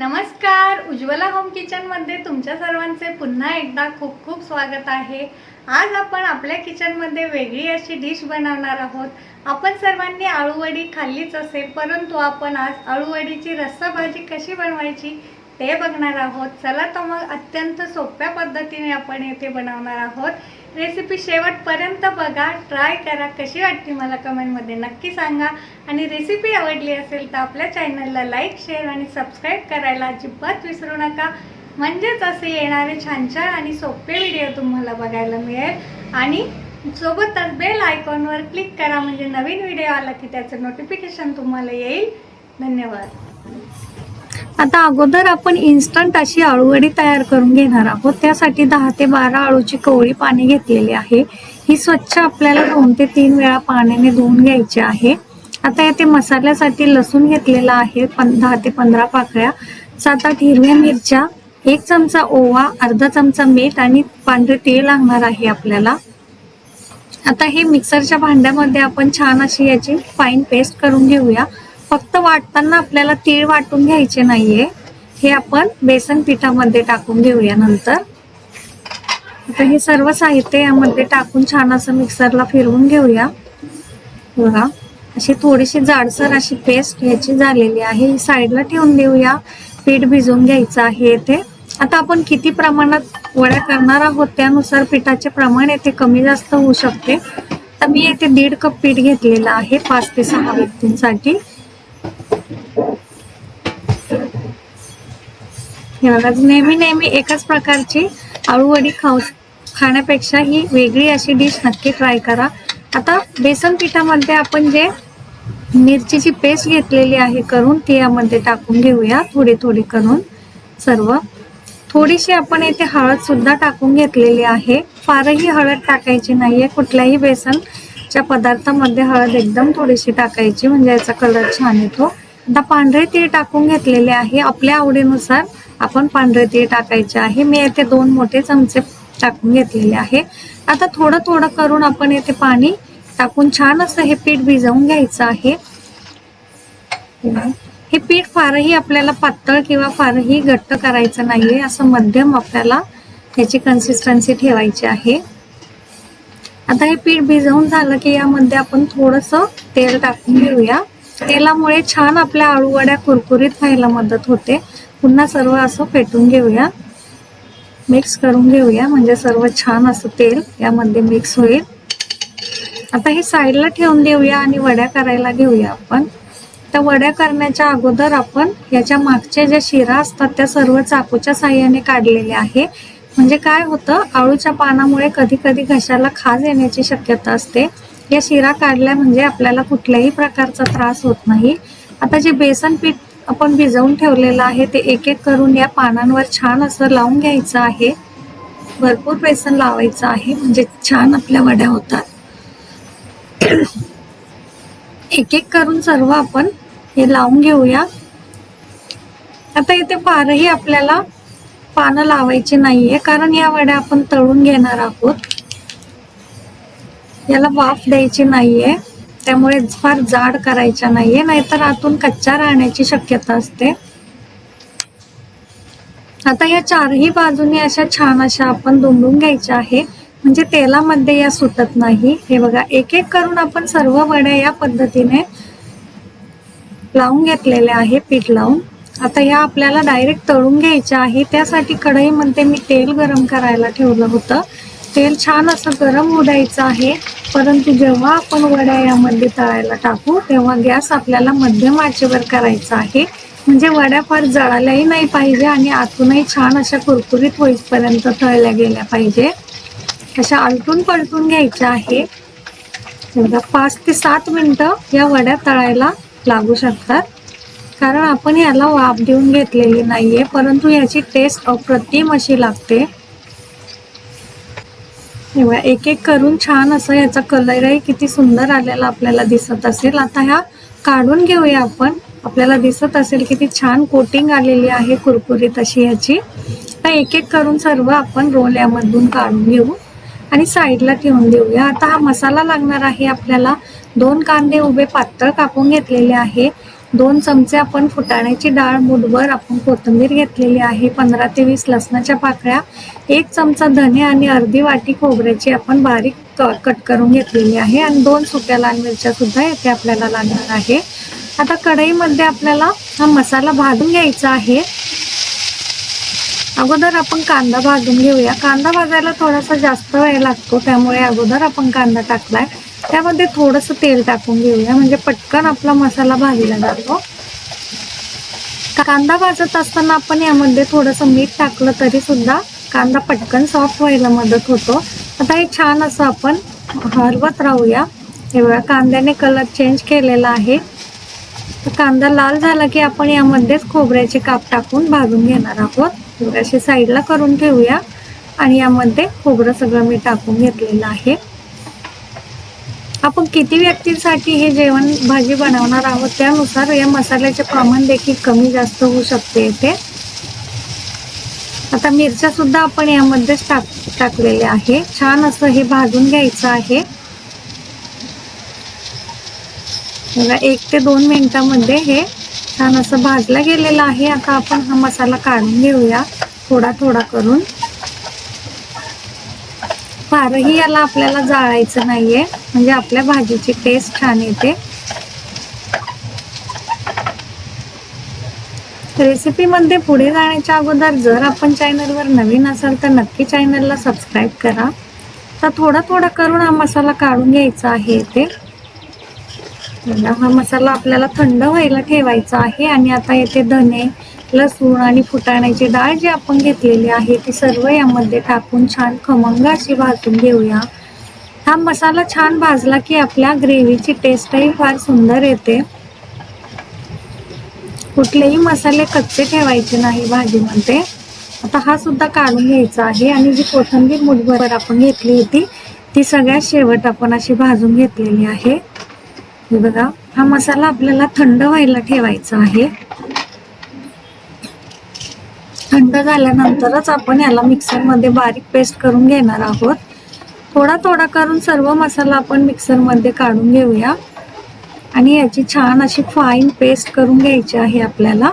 नमस्कार. उज्ज्वला होम किचनमध्ये तुमच्या सर्वांचे पुन्हा एकदा खूप खूप स्वागत आहे. आज आपण आपल्या किचनमध्ये वेगळी अशी डिश बनवणार आहोत. आपण सर्वांनी आळूवडी खाल्लीच असेल परंतु आपण आज आळूवडीची रस्सा भाजी कशी बनवायची ते बघणार आहोत. चला तर मग अत्यंत सोप्या पद्धतीने आपण येथे बनवणार आहोत. रेसिपी शेवटपर्यंत बघा. ट्राय करा. कशी वाटते मला कमेंटमध्ये नक्की सांगा. आणि रेसिपी आवडली असेल तर आपल्या चॅनलला लाईक शेअर आणि सबस्क्राईब करायला अजिबात विसरू नका. म्हणजेच असे येणारे छान छान आणि सोपे व्हिडिओ तुम्हाला बघायला मिळेल. आणि सोबतच बेल आयकॉनवर क्लिक करा. म्हणजे नवीन व्हिडिओ आला की त्याचं नोटिफिकेशन तुम्हाला येईल. धन्यवाद. आता अगोदर आपण इन्स्टंट अशी आळूवडी तयार करून घेणार आहोत. त्यासाठी दहा ते बारा आळूची कवळी पाणी घेतलेली आहे. ही स्वच्छ आपल्याला दोन ते तीन वेळा पाण्याने धुवून घ्यायची आहे. आता येथे मसाल्यासाठी लसूण घेतलेला आहे पण दहा ते पंधरा पाकळ्या सात आठ हिरव्या मिरच्या एक चमचा ओवा अर्धा चमचा मीठ आणि पांढरे तेल लागणार आहे आपल्याला. आता हे मिक्सरच्या भांड्यामध्ये आपण छान अशी याची फाईन पेस्ट करून घेऊया. फक्त वाटताना आपल्याला तीळ वाटून घ्यायचे नाहीये. हे आपण बेसन पिठामध्ये टाकून घेऊया नंतर. आता हे सर्व साहित्य यामध्ये टाकून छान असं मिक्सरला फिरवून घेऊया. बघा अशी थोडीशी जाडसर अशी पेस्ट ह्याची झालेली आहे. ही साईडला ठेवून देऊया. पीठ भिजवून घ्यायचं आहे येथे. आता आपण किती प्रमाणात वड्या करणार आहोत त्यानुसार पिठाचे प्रमाण येथे कमी जास्त होऊ शकते. तर मी येथे दीड कप पीठ घेतलेलं आहे पाच ते सहा व्यक्तींसाठी. हे बघा नेहमी नेहमी एकाच प्रकारची आळूवडी खाऊ खाण्यापेक्षा ही वेगळी अशी डिश नक्की ट्राय करा. आता बेसन पिठामध्ये आपण जे मिरचीची पेस्ट घेतलेली आहे करून ती यामध्ये टाकून घेऊया थोडी थोडी करून सर्व. थोडीशी आपण येथे हळद सुद्धा टाकून घेतलेली आहे. फारही हळद टाकायची नाहीये कुठल्याही बेसनच्या पदार्थामध्ये हळद एकदम थोडीशी टाकायची म्हणजे याचा कलर छान येतो. आता पांढरे तीळ टाकून घेतलेले आहे. आपल्या आवडीनुसार आपण पांढरे तीळ टाकायचे आहे. मी येथे दोन मोठे चमचे टाकून घेतलेले आहे. आता थोडं थोडं करून आपण येथे पाणी टाकून छान असं हे पीठ भिजवून घ्यायचं आहे. हे पीठ फारही आपल्याला पातळ किंवा फारही घट्ट करायचं नाहीये. असं मध्यम आपल्याला ह्याची कन्सिस्टन्सी ठेवायची आहे. आता हे पीठ भिजवून झालं की यामध्ये आपण थोडस तेल टाकून घेऊया. तेलामुळे छान आपल्या आळूवड्या कुरकुरीत व्हायला मदत होते. पुन्हा सर्व असं फेटून घेऊया. मिक्स करून घेऊया. म्हणजे सर्व छान असं तेल यामध्ये मिक्स होईल. आता हे साईडला ठेवून देऊया आणि वड्या करायला घेऊया आपण. त्या वड्या करण्याच्या अगोदर आपण याच्या मागच्या ज्या शिरा असतात त्या सर्व चाकूच्या साह्याने काढलेल्या आहे. म्हणजे काय होतं आळूच्या पानामुळे कधी कधी घशाला खाज येण्याची शक्यता असते. या शिरा काढल्या म्हणजे आपल्याला कुठल्याही प्रकारचा त्रास होत नाही. आता जे बेसन पीठ आपण भिजवून ठेवलेलं आहे. ते एक एक करून या पानांवर छान असं लावून घ्यायचं आहे. भरपूर बेसन लावायचं आहे. म्हणजे छान आपल्या वड्या होतात. एक एक करून सर्व आपण हे लावून घेऊया. आता इथे फारही आपल्याला पानं लावायची नाहीये. कारण या वड्या आपण तळून घेणार आहोत. याला वाफ द्यायची नाहीये. त्यामुळे फार जाड करायच्या नाहीये नाहीतर आतून कच्च्या राहण्याची शक्यता असते. आता या चारही बाजूने अशा छान अशा आपण दुमडून घ्यायच्या आहे. म्हणजे तेलामध्ये या सुटत नाही. हे बघा एक एक करून आपण सर्व वड्या या पद्धतीने लावून घेतलेल्या आहे पीठ लावून. आता या आपल्याला डायरेक्ट तळून घ्यायच्या आहे. त्यासाठी कढईमध्ये मी तेल गरम करायला ठेवलं होतं. तेल छान असं गरम होऊ द्यायचं आहे. परंतु जेव्हा आपण वड्या यामध्ये तळायला टाकू तेव्हा गॅस आपल्याला मध्यम आचेवर करायचा आहे. म्हणजे वड्या फार जळाल्याही नाही पाहिजे आणि आतूनही छान अशा कुरकुरीत होईपर्यंत तळल्या गेल्या पाहिजे. अशा आलटून पलटून घ्यायच्या आहे. समजा पाच ते सात मिनटं या वड्या तळायला लागू शकतात. कारण आपण याला वाफ देऊन घेतलेली नाही आहे परंतु याची टेस्ट अप्रतिम अशी लागते. तेव्हा एक एक करून छान असं याचा कलरही किती सुंदर आलेला आपल्याला दिसत असेल. आता ह्या काढून घेऊया आपण. आपल्याला दिसत असेल किती छान कोटिंग आलेली आहे कुरकुरीत अशी ह्याची. तर एक एक करून सर्व आपण रोल यामधून काढून घेऊ आणि साईडला ठेवून देऊया. आता हा मसाला लागणार आहे आपल्याला. दोन कांदे उभे पातळ कापून घेतलेले आहे. दोन चमचे आपण फुटाण्याची डाळ मुठभर आपण कोथिंबीर घेतलेली आहे पंधरा ते वीस लसणाच्या पाकळ्या एक चमचा धने आणि अर्धी वाटी खोबऱ्याची आपण बारीक कट करून घेतलेली आहे आणि दोन सुक्या लाल मिरच्या सुद्धा येथे आपल्याला लागणार आहे. आता कढईमध्ये आपल्याला हा मसाला भाजून घ्यायचा आहे. अगोदर आपण कांदा भाजून घेऊया. कांदा भाजायला थोडासा जास्त वेळ लागतो त्यामुळे अगोदर आपण कांदा टाकलाय. त्यामध्ये थोडंसं तेल टाकून घेऊया. म्हणजे पटकन आपला मसाला भाजीला जातो. कांदा भाजत असताना आपण यामध्ये थोडंसं मीठ टाकलं तरी सुद्धा कांदा पटकन सॉफ्ट व्हायला मदत होतो. आता हे छान असं आपण हलवत राहूया. हे बघा कांद्याने कलर चेंज केलेला आहे. तर कांदा लाल झाला की आपण यामध्येच खोबऱ्याचे काप टाकून भाजून घेणार आहोत. हे असे साईडला करून ठेवूया आणि यामध्ये खोबरं सगळं मी टाकून घेतलेलं आहे. आपण किती व्यक्तींसाठी हे जेवण भाजी बनवणार आहोत त्यानुसार या मसाल्याचे प्रमाण देखील कमी जास्त होऊ शकते इथे. आता मिरच्या सुद्धा आपण यामध्येच टाक टाकलेले आहे. छान असं हे भाजून घ्यायचं आहे. एक ते दोन मिनिटामध्ये हे छान असं भाजलं गेलेलं आहे. आता आपण हा मसाला काढून घेऊया. थोडा थोडा करून. फारही याला आपल्याला जाळायचं नाहीये. म्हणजे आपल्या भाजीची टेस्ट छान येते. रेसिपीमध्ये पुढे जाण्याच्या अगोदर जर आपण चॅनलवर नवीन असाल तर नक्की चॅनलला सबस्क्राईब करा. तर थोडा थोडा करून हा मसाला काढून घ्यायचा आहे इथे. हा मसाला आपल्याला थंड व्हायला ठेवायचा आहे आणि आता येथे धने. लसूण आणि फुटाण्याची डाळ जी आपण घेतलेली आहे ती सर्व यामध्ये टाकून छान खमंग अशी भाजून घेऊया. हा मसाला छान भाजला की आपल्या ग्रेव्हीची टेस्टही फार सुंदर येते. कुठलेही मसाले कच्चे ठेवायचे नाही भाजीमध्ये. आता हा सुद्धा काढून घ्यायचा आहे आणि जी कोथिंबीर मुठभर आपण घेतली होती ती सगळ्यात शेवट आपण अशी भाजून घेतलेली आहे. हे बघा हा मसाला आपल्याला थंड व्हायला ठेवायचा आहे. थंड झाल्यानंतरच आपण याला मिक्सरमध्ये बारीक पेस्ट करून घेणार आहोत. थोडा थोडा करून सर्व मसाला आपण मिक्सरमध्ये काढून घेऊया. आणि याची छान अशी फाईन पेस्ट करून घ्यायची आहे आपल्याला.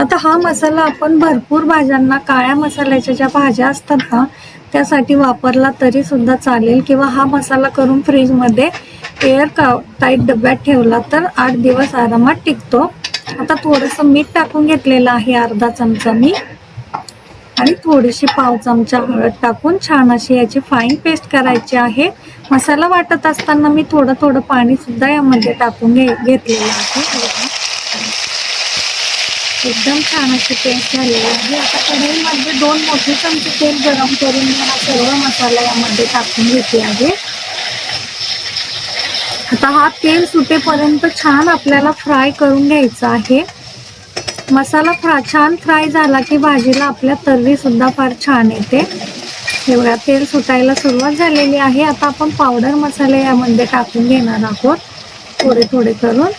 आता हा मसाला आपण भरपूर भाज्यांना काळ्या मसाल्याच्या ज्या भाज्या असतात ना त्यासाठी वापरला तरी सुद्धा चालेल. किंवा हा मसाला करून फ्रीजमध्ये एअर का टाईट डब्यात ठेवला तर आठ दिवस आरामात टिकतो. आता थोडंसं मीठ टाकून घेतलेलं आहे अर्धा चमचा मी आणि थोडीशी पाव चमचा हळद टाकून छान अशी याची फाईन पेस्ट करायची आहे. मसाला वाटत असताना मी थोडं थोडं पाणी सुद्धा यामध्ये टाकून घे घेतलेलं आहे. एकदम छान अशी पेस्ट झालेली आहे. आता कढईमध्ये दोन मोठे चमचे तेल गरम करून मी हा सर्व मसाला यामध्ये टाकून घेते आहे. आता हा तेल सुटेपर्यंत छान आपल्याला फ्राय करून घ्यायचा आहे. मसाला फ्रा छान फ्राय झाला की भाजीला आपल्या तर्री सुद्धा फार छान येते. एवढ्या तेल सुटायला सुरुवात झालेली आहे. आता आपण पावडर मसाले यामध्ये टाकून घेणार आहोत. थोडे थोडे करून.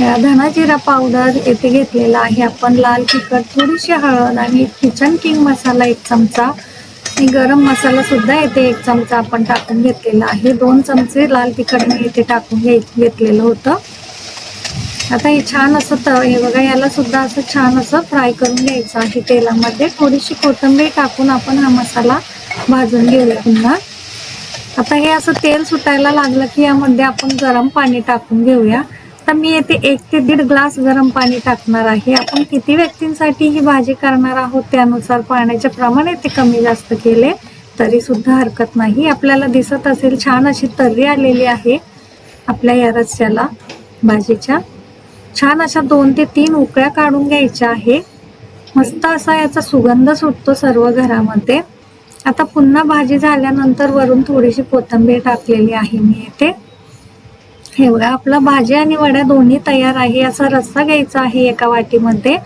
या धना जिरा पावडर येथे घेतलेला आहे. आपण लाल तिखट थोडीशी हळद आणि किचन किंग मसाला एक चमचा आणि गरम मसाला सुद्धा येथे एक चमचा आपण टाकून घेतलेला आहे. दोन चमचे लाल तिखट मी इथे टाकून घे घेतलेलं होतं. आता हे छान असं तळ हे बघा याला सुद्धा असं छान असं फ्राय करून घ्यायचं आहे तेलामध्ये. थोडीशी कोथिंबीर टाकून आपण हा मसाला भाजून घेऊया पुन्हा. आता हे असं तेल सुटायला लागलं की यामध्ये आपण गरम पाणी टाकून घेऊया. आता मी येथे एक ते दीड ग्लास गरम पाणी टाकणार आहे. आपण किती व्यक्तींसाठी ही भाजी करणार आहोत त्यानुसार पाण्याचे प्रमाण येथे कमी जास्त केले तरी सुद्धा हरकत नाही. आपल्याला दिसत असेल छान अशी तर्री आलेली आहे आपल्या या रस्त्याला. भाजीच्या छान अशा दोन ते तीन उकळ्या काढून घ्यायच्या आहे. मस्त असा याचा सुगंध सुटतो सर्व घरामध्ये. आता पुन्हा भाजी झाल्यानंतर वरून थोडीशी कोथिंबीर टाकलेली आहे मी येथे. हे बघा आपला भाजी आणि वड्या दोन्ही तयार आहे असा रस्सा घ्यायचा आहे एका वाटीमध्ये.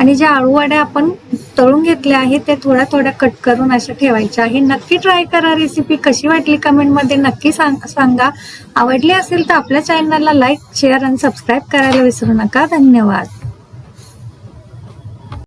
आणि ज्या आळू वड्या आपण तळून घेतल्या आहेत ते थोड्या थोड्या कट करून अशा ठेवायच्या आहे नक्की ट्राय करा रेसिपी कशी वाटली कमेंटमध्ये नक्की सांग सांगा. आवडली असेल तर आपल्या चॅनलला लाईक शेअर आणि सबस्क्राईब करायला विसरू नका. धन्यवाद.